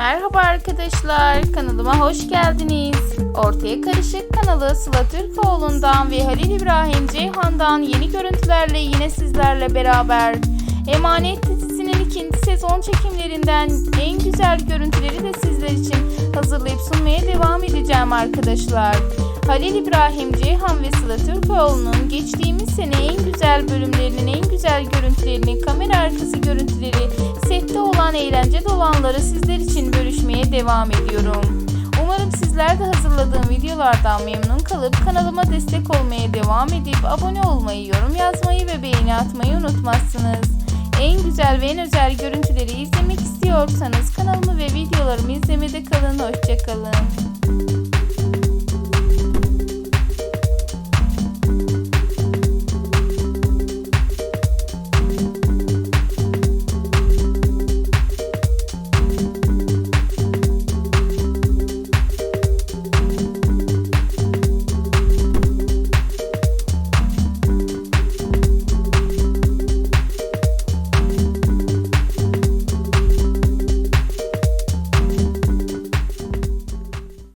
Merhaba arkadaşlar, kanalıma hoş geldiniz. Ortaya Karışık kanalı Sıla Türkoğlu'ndan ve Halil İbrahim Ceyhan'dan yeni görüntülerle yine sizlerle beraber. Emanet dizisinin ikinci sezon çekimlerinden en güzel görüntüleri de sizler için hazırlayıp sunmaya devam edeceğim arkadaşlar. Halil İbrahim Ceyhan ve Sıla Türkoğlu'nun geçtiğimiz sene en güzel bölümlerinin en güzel görüntülerini, kamera arkası görüntüleri, olan eğlence dolanları sizler için bölüşmeye devam ediyorum. Umarım sizler de hazırladığım videolardan memnun kalıp kanalıma destek olmaya devam edip abone olmayı, yorum yazmayı ve beğeni atmayı unutmazsınız. En güzel ve en özel görüntüleri izlemek istiyorsanız kanalımı ve videolarımı izlemede kalın. Hoşçakalın.